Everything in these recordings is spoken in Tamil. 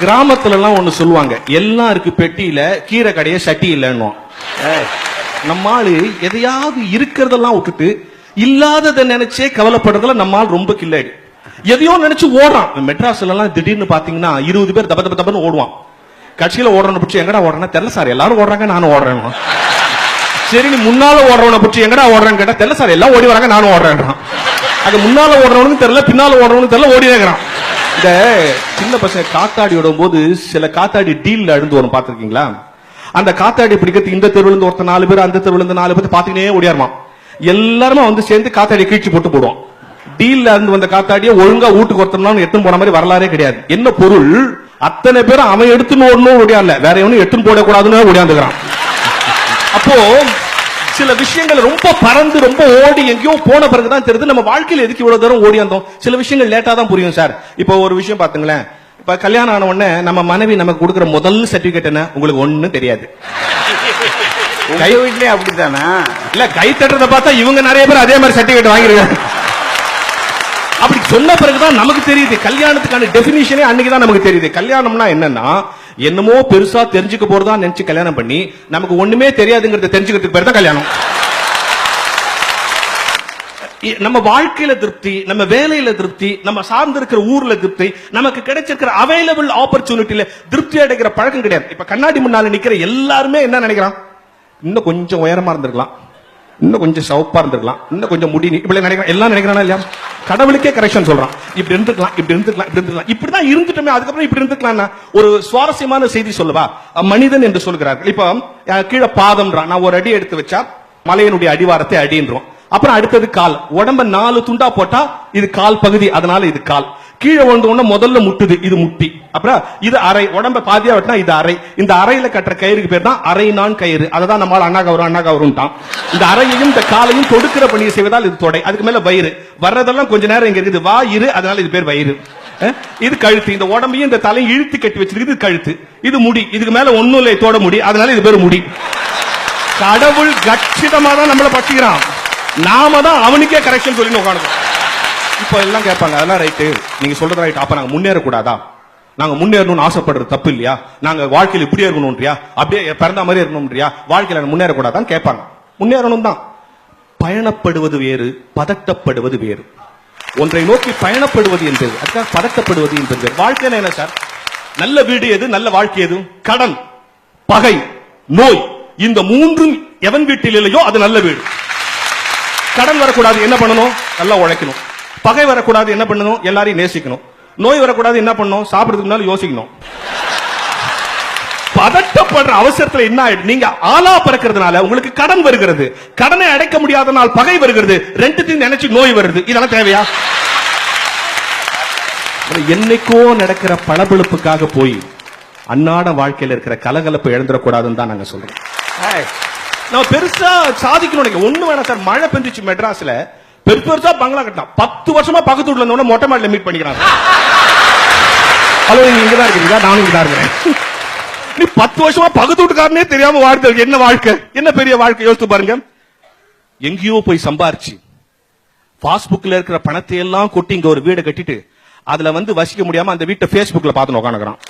கிராமத்துல எல்லாம் ஒண்ணு சொல்லுவாங்க எல்லாம் இருக்கு பெட்டியில கீரை கடைய சட்டி இல்லைன்னு நம்ம ஆளு எதையாவது இருக்கிறதெல்லாம் விட்டுட்டு இல்லாததை நினைச்சே கவலைப்படுறதுல நம்ம ஆள் ரொம்ப கில்லாடி. எதையோ நினைச்சு ஓடுறான். மெட்ராஸ்ல எல்லாம் திடீர்னு பாத்தீங்கன்னா இருபது பேர் தப்ப தப்ப தப்பன்னு ஓடுவான். கட்சியில ஓடுறவனை பிடிச்சி எங்கடா ஓடுறேன்னா? தெரியல சார் எல்லாரும் ஓடுறாங்க நானும் ஓடுறேன். சரி நீ முன்னால ஓடுறவனை பிடிச்சி எங்கடா ஓடுறேன்னு கேட்டா தெரியல சார் எல்லாம் ஓடி வராங்க நானும் ஓடுறேன்றான். அது முன்னால ஓடுறவனுக்கு தெரியல பின்னால ஓடுறவனுக்கு தெரியல ஓடி இருக்கிறான் இந்த சின்ன பசங்க காத்தாடி விடும் போது சில காத்தாடி டீல்ல அழுந்து வரும் பாத்திருக்கீங்களா அந்த காத்தாடி பிடிக்கிறதுக்கு இந்த தெருவுல இருந்து ஒருத்த நாலு பேர் அந்த தெருவுல இருந்து நாலு பேர் பாத்துக்கினே ஓடியாருமா எல்லாருமே வந்து சேர்ந்து காத்தாடி கீழ்ச்சி போட்டு போடுவோம். டீல்ல இருந்து வந்த காத்தாடியை ஒழுங்கா வீட்டுக்கு ஒருத்தர் எடுத்துன்னு போன மாதிரி வரலாறே கிடையாது. என்ன பொருள்? அத்தனை பேரும் அவன் எடுத்துன்னு ஓடணும் ஓடியாடல வேற எவனும் எடுத்துன்னு போடக்கூடாதுன்னு ஓடியாந்துக்கிறான். அப்போ சில விஷயங்கள் ரொம்ப பறந்து ரொம்ப ஓடி எங்கேயோ போன பிறகுதான் தெரியுது. நம்ம வாழ்க்கையில எதுக்கு இவ்வளவு தூரம் ஓடி வந்தோம்? சில விஷயங்கள் லேட்டா தான் புரியும் சார் இப்போ ஒரு விஷயம் பாத்துங்களேன் இப்ப கல்யாணம் ஆன உடனே நம்ம மனைவி நமக்கு கொடுக்குற முதல் சர்டிபிகேட் என்ன? உங்களுக்கு ஒண்ணும் தெரியாது. உங்க வீட்லயே அப்படித்தானா? இல்ல கை தட்டுறத பார்த்தா இவங்க நிறைய பேர் அதே மாதிரி சர்டிபிகேட் வாங்கிருக்காங்க அப்படி சொன்ன பிறகுதான் நமக்கு தெரியுது. கல்யாணத்துக்கான டெபினிஷனே அன்னைக்கு தான் நமக்கு தெரியுது. கல்யாணம்னா என்னன்னா என்னமோ பெருசா தெரிஞ்சுக்க போறதா நினைச்சு கல்யாணம் பண்ணி நமக்கு ஒண்ணுமே தெரியாதுங்கிறத தெரிஞ்சுக்கிறதுக்கு பேர் தான் கல்யாணம். நம்ம வாழ்க்கையில திருப்தி நம்ம வேலையில திருப்தி நம்ம சார்ந்து இருக்கிற ஊர்ல திருப்தி நமக்கு கிடைச்சிருக்கிற அவைலபிள் ஆப்பர்ச்சுனிட்டில திருப்தி அடைக்கிற பழக்கம் கிடையாது. இப்ப கண்ணாடி முன்னால நிக்கிற எல்லாருமே என்ன நினைக்கிறான்? இன்னும் கொஞ்சம் உயரமா இருந்திருக்கலாம். இன்னும் கொஞ்சம் சவுப்பா இருந்திருக்கலாம். இன்னும் கொஞ்சம் முடி இப்படி நினைக்கிறான் எல்லாம் நினைக்கிறானா இல்லையா? கடவுளுக்கே கரெக்ஷன் சொல்றான். இப்படி இருந்துக்கலாம் இப்படி இருந்துக்கலாம் இப்படி இருந்துக்கலாம் இப்படிதான் இருந்துட்டோமே அதுக்கப்புறம் இப்படி இருந்துக்கலாம் ஒரு சுவாரஸ்யமான செய்தி சொல்லவா. மனிதன் என்று சொல்கிறார்கள் இப்போ கீழே பாதம்ன்றான் நான் ஒரு அடி எடுத்து வச்சா மலையினுடைய அடிவாரத்தை அடின்றோம். அப்புறம் அடுத்தது கால். உடம்ப நாலு துண்டா போட்டா இது கால் பகுதி. அதனால இது கால். கீழே விழுந்த உடனே முதல்ல முட்டுது இது முட்டி. அப்புறம் இது அரை உடம்ப பாதியா வெட்டினா இது அரை இந்த அறையில கட்டுற கயிறுக்கு பேர் தான் அரை நான் கயிறு. அததான் நம்மளால அண்ணா கவரும் அண்ணா கவரும்ட்டான் இந்த அறையையும் இந்த காலையும் தொடுக்கிற பணியை செய்வதால் இது தொடை. அதுக்கு மேல வயிறு. வர்றதெல்லாம் கொஞ்ச நேரம் இங்க இருக்குது. வாயிறு அதனால இது பேர் வயிறு. இது கழுத்து. இந்த உடம்பையும் இந்த தலையும் இழுத்து கட்டி வச்சிருக்கு இது கழுத்து. இது முடி. இதுக்கு மேல ஒண்ணும் இல்லை தோட முடி. அதனால இது பேர் முடி. கடவுள் கட்சிதமா தான் நம்மளை பச்சிக்கிறான் நாம தான் அவனுக்கே கரெக்ஷன் சொல்லி உட்காந்து இப்போ எல்லாம் கேட்பாங்க அதெல்லாம் ரைட்டு நீங்க சொல்றது ரைட் அப்ப நாங்க முன்னேறக்கூடாதா? நாங்க முன்னேறணும்னு ஆசைப்படுறது தப்பு இல்லையா நாங்க வாழ்க்கையில் இப்படியே இருக்கணும்ன்றியா? அப்படியே பிறந்த மாதிரி இருக்கணும்ன்றியா? வாழ்க்கையில நாங்க முன்னேறக்கூடாதான் கேட்பாங்க. முன்னேறணும் தான். பயணப்படுவது வேறு பதட்டப்படுவது வேறு. ஒன்றை நோக்கி பயணப்படுவது என்பது அதுக்காக பதட்டப்படுவது என்பது வாழ்க்கையில என்ன சார்? நல்ல வீடு எது? நல்ல வாழ்க்கை எது? கடன் பகை நோய். இந்த மூன்றும் எவன் வீட்டில் இல்லையோ அது நல்ல வீடு. கடன் வரக்கூடாது. என்ன பண்ணணும்? நல்லா உழைக்கணும். பகை வரக்கூடாது என்ன பண்ணணும்? எல்லாரையும் நேசிக்கணும். நோய் வரக்கூடாது என்ன பண்ணணும்? சாப்பிடுறதுக்கு முன்னால யோசிக்கணும். பதட்டப்படுற அவசரத்துல என்ன ஆயிடுது நீங்க ஆளா பிறக்கிறதுனால உங்களுக்கு கடன் வருகிறது. கடனை அடைக்க முடியாதனால் பகை வருகிறது. ரெண்டுத்தையும் நினைச்சு நோய் வருது. இதெல்லாம் தேவையா? என்னைக்கோ நடக்கிற பளபளப்புக்காக போய் அன்னாட வாழ்க்கையில இருக்கிற கலகலப்பு இழந்துடக்கூடாதுன்னு தான் நாங்க சொல்றோம். நம்ம பெருசா சாதிக்கணும். ஒண்ணு வேணாம் சார். மழை பெஞ்சிச்சு மெட்ராஸ்ல. பெருசு பெருசா பங்களா கட்டினான் பத்து வருஷமா பக்கத்து வீட்டுல இருந்தவன மொட்டை மாடியில மீட் பண்ணிக்கிறாங்க. ஹலோ நீங்க இங்கதான் இருக்கீங்களா? நானும் இங்கதான் இருக்கிறேன். நீ பத்து வருஷமா பக்கத்து வீட்டுக்காரனே தெரியாம வாழ்க்கை என்ன வாழ்க்கை? என்ன பெரிய வாழ்க்கை? யோசித்து பாருங்க. எங்கேயோ போய் சம்பாரிச்சு பாஸ்புக்ல இருக்கிற பணத்தை எல்லாம் கொட்டி இங்க ஒரு வீடை கட்டிட்டு அதுல வந்து வசிக்க முடியாம அந்த வீட்டை பேஸ்புக்ல பார்த்து உட்காந்துக்கிறான்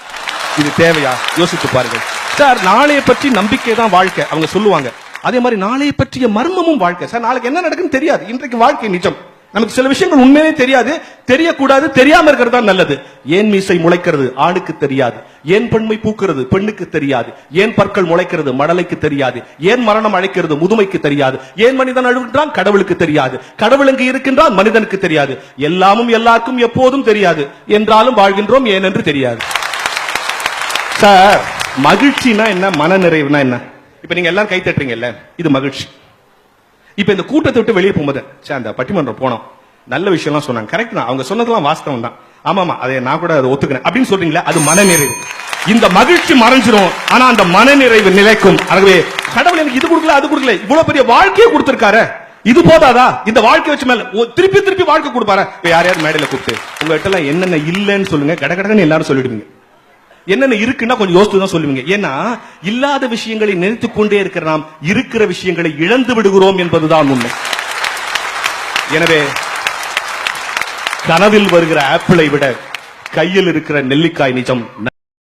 இது தேவையா? யோசித்து பாருங்க. சார் நாளைய பற்றி நம்பிக்கை தான் வாழ்க்கை. அவங்க சொல்லுவாங்க அதே மாதிரி நாளைய பற்றிய மர்மமும் வாழ்க்கை. சார் நாளைக்கு என்ன நடக்குன்னு தெரியாது. இன்றைக்கு வாழ்க்கை நிஜம். நமக்கு சில விஷயங்கள் உண்மையே தெரியாது. தெரியக்கூடாது தெரியாம இருக்கிறது தான் நல்லது. ஏன் மீசை முளைக்கிறது? ஆணுக்கு தெரியாது. ஏன் பெண்மை பூக்கிறது? பெண்ணுக்கு தெரியாது. ஏன் பற்கள் முளைக்கிறது? மடலைக்கு தெரியாது. ஏன் மரணம் அழைக்கிறது? முதுமைக்கு தெரியாது. ஏன் மனிதன் அழுகின்றான்? கடவுளுக்கு தெரியாது. கடவுள் இங்கு இருக்கின்றான்? மனிதனுக்கு தெரியாது. எல்லாமும் எல்லாருக்கும் எப்போதும் தெரியாது. என்றாலும் வாழ்கின்றோம் ஏன் என்று தெரியாது. சார் மகிழ்ச்சினா என்ன? மன நிறைவுனா என்ன? இப்ப நீங்க எல்லாரும் கை தட்டுறீங்கல்ல இது மகிழ்ச்சி. இப்ப இந்த கூட்டத்தை விட்டு வெளியே போகும்போது சே அந்த பட்டிமன்றம் போனோம். நல்ல விஷயம்லாம் சொன்னாங்க. கரெக்ட் தான். அவங்க சொன்னதெல்லாம் வாஸ்தவம் தான். ஆமாமா அதை நான் கூட அதை ஒத்துக்கிறேன். அப்படின்னு சொல்றீங்களா அது மனநிறைவு. இந்த மகிழ்ச்சி மறைஞ்சிரும். ஆனா அந்த மனநிறைவு நிலைக்கும். ஆகவே கடவுள் எனக்கு இது கொடுக்கல அது கொடுக்கல. இவ்வளவு பெரிய வாழ்க்கையை கொடுத்திருக்காரு. இது போதாதா? இந்த வாழ்க்கை வச்சு மேல திருப்பி திருப்பி வாழ்க்கை கொடுப்பாரு? இப்ப யார் யார் மேடையில கூப்பிட்டு உங்ககிட்ட எல்லாம் என்னென்ன இல்லைன்னு சொல்லுங்க. கடகடன்னு எல்லாரும் சொல்லிடுவீங்க. என்னென்ன இருக்குன்னா கொஞ்சம் யோசித்து தான் சொல்லுவீங்க. ஏன்னா இல்லாத விஷயங்களை நினைத்துக் கொண்டே இருக்கிற நாம் இருக்கிற விஷயங்களை இழந்து விடுகிறோம் என்பதுதான் உண்மை. எனவே கனவில் வருகிற ஆப்பிளை விட கையில் இருக்கிற நெல்லிக்காய் நிஜம்